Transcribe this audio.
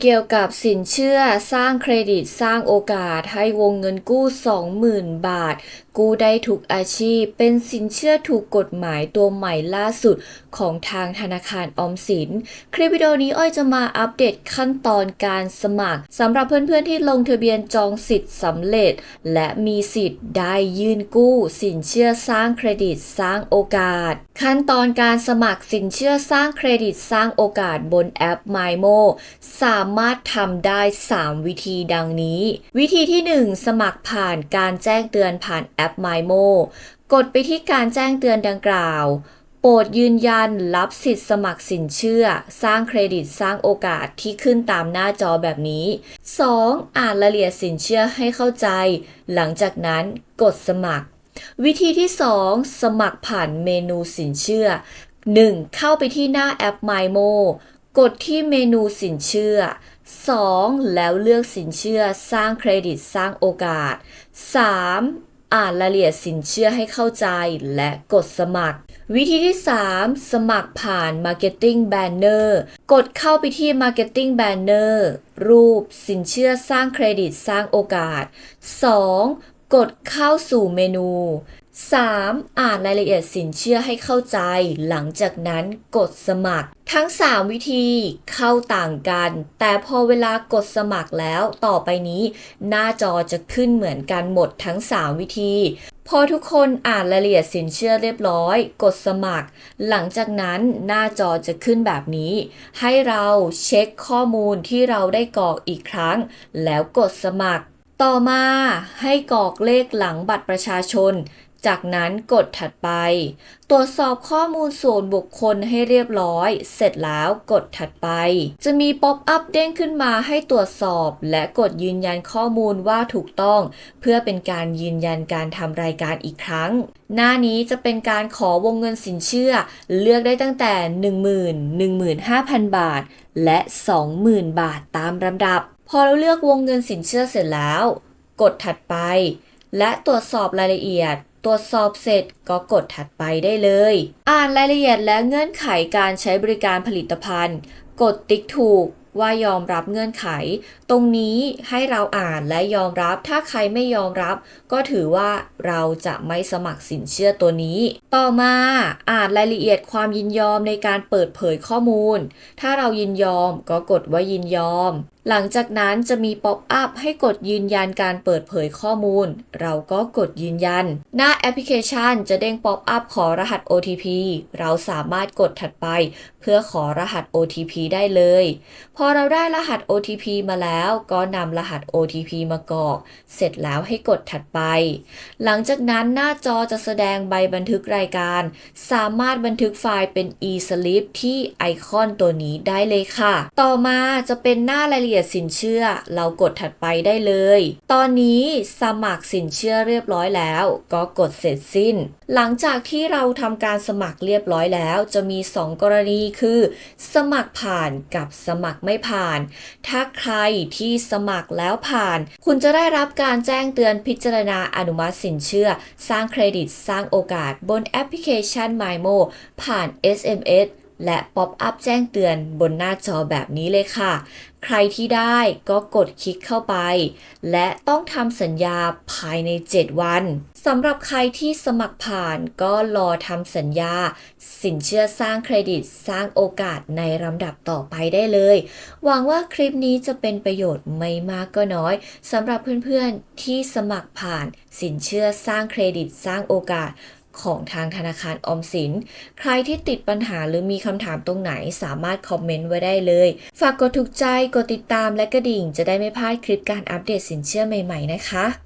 เกี่ยวกับสินเชื่อสร้างเครดิตสร้างโอกาสให้วงเงินกู้ 20,000 บาท กู้ได้ทุกอาชีพ เป็นสินเชื่อถูกกฎหมายตัวใหม่ล่าสุดของทางธนาคารออมสิน คลิปวิดีโอนี้อ้อยจะมาอัปเดตขั้นตอนการสมัครสำหรับเพื่อนๆที่ลงทะเบียนจองสิทธิ์สำเร็จ และมีสิทธิ์ได้ยื่นกู้ สินเชื่อสร้างเครดิตสร้างโอกาส ขั้นตอนการสมัครสินเชื่อสร้างเครดิตสร้างโอกาสบนแอป MyMo สาามารถทำได้ 3 วิธีดังนี้ วิธีที่ 1 สมัครผ่านการแจ้งเตือนผ่านแอป MyMo กดไปที่การแจ้งเตือนดังกล่าวโปรดยืนยันรับสิทธิ์สมัครสินเชื่อ สร้างเครดิตสร้างโอกาสที่ขึ้นตามหน้าจอแบบนี้ 2. อ่านรายละเอียดสินเชื่อให้เข้าใจ หลังจากนั้นกดสมัคร วิธีที่ 2 สมัครผ่านเมนูสินเชื่อ 1. เข้าไปที่หน้าแอป MyMo กดที่เมนูสินเชื่อ 2. แล้วเลือกสินเชื่อสร้างเครดิตสร้างโอกาส 3. อ่านรายละเอียดสินเชื่อให้เข้าใจและกดสมัคร วิธีที่ 3 สมัครผ่าน Marketing Banner กดเข้าไปที่ Marketing Banner รูปสินเชื่อสร้างเครดิตสร้างโอกาส 2. กดเข้าสู่เมนู 3. อ่านรายละเอียดสินเชื่อให้เข้าใจ หลังจากนั้นกดสมัคร ทั้ง 3 วิธีเข้าต่างกัน แต่พอเวลากดสมัครแล้วต่อไปนี้ หน้าจอจะขึ้นเหมือนกันหมดทั้ง 3 วิธี พอทุกคนอ่านรายละเอียดสินเชื่อเรียบร้อย กดสมัคร หลังจากนั้นหน้าจอจะขึ้นแบบนี้ ให้เราเช็คข้อมูลที่เราได้กรอกอีกครั้ง แล้วกดสมัคร ต่อมาให้กรอกเลขหลังบัตรประชาชน จากนั้นกดถัดไป ตรวจสอบข้อมูลส่วนบุคคลให้เรียบร้อย เสร็จแล้วกดถัดไป จะมีป๊อปอัพเด้งขึ้นมาให้ตรวจสอบ และกดยืนยันข้อมูลว่าถูกต้อง เพื่อเป็นการยืนยันการทำรายการอีกครั้ง หน้านี้จะเป็นการขอวงเงินสินเชื่อ เลือกได้ตั้งแต่ 10,000 15,000 บาท และ 20,000 บาทตามลำดับ พอเราเลือกวงเงินสินเชื่อเสร็จแล้ว กดถัดไป และตรวจสอบรายละเอียด ตรวจสอบเสร็จก็กดถัดไปได้เลย อ่านรายละเอียดและเงื่อนไขการใช้บริการผลิตภัณฑ์ กดติ๊กถูกว่ายอมรับเงื่อนไข ตรงนี้ให้เราอ่านและยอมรับ ถ้าใครไม่ยอมรับ ก็ถือว่าเราจะไม่สมัครสินเชื่อตัวนี้ ต่อมาอ่านรายละเอียดความยินยอมในการเปิดเผยข้อมูล ถ้าเรายินยอมก็กดว่ายินยอม หลังจากนั้นจะมีป๊อปอัพให้กดยืนยันการเปิดเผยข้อมูล เราก็กดยืนยัน หน้าแอปพลิเคชันจะเด้งป๊อปอัพขอรหัส OTP เราสามารถกดถัดไป เพื่อขอรหัส OTP ได้เลย พอเราได้รหัส OTP มาแล้วก็นำรหัส OTP มากรอก เสร็จแล้วให้กดถัดไป หลังจากนั้นหน้าจอจะแสดงใบบันทึกรายการ สามารถบันทึกไฟล์เป็น e-slip ที่ไอคอนตัวนี้ได้เลยค่ะ ต่อมาจะเป็นหน้ารายละเอียดยดสินเชื่อ เรากดถัดไปได้เลย ตอนนี้สมัครสินเชื่อเรียบร้อยแล้ว ก็กดเสร็จสิ้น หลังจากที่เราทำการสมัครเรียบร้อยแล้ว จะมี 2 กรณีคือ สมัครผ่านกับสมัครไม่ผ่าน ถ้าใครที่สมัครแล้วผ่าน คุณจะได้รับการแจ้งเตือนพิจารณาอนุมัติสินเชื่อ สร้างเครดิตสร้างโอกาสบนแอปพลิเคชัน MyMo ผ่าน SMS และป๊อปอัพแจ้งเตือนบนหน้าจอแบบนี้เลยค่ะ ใครที่ได้ก็กดคลิกเข้าไป และต้องทำสัญญาภายใน 7 วันสำหรับใครที่สมัครผ่านก็รอทำสัญญา สินเชื่อสร้างเครดิตสร้างโอกาสในลำดับต่อไปได้เลย หวังว่าคลิปนี้จะเป็นประโยชน์ไม่มากก็น้อยสำหรับเพื่อนๆที่สมัครผ่าน สินเชื่อสร้างเครดิตสร้างโอกาส ของทางธนาคารออมสิน ใครที่ติดปัญหาหรือมีคำถามตรงไหนสามารถคอมเมนต์ไว้ได้เลย ฝากกดถูกใจ กดติดตามและกระดิ่ง จะได้ไม่พลาดคลิปการอัปเดตสินเชื่อใหม่ๆนะคะ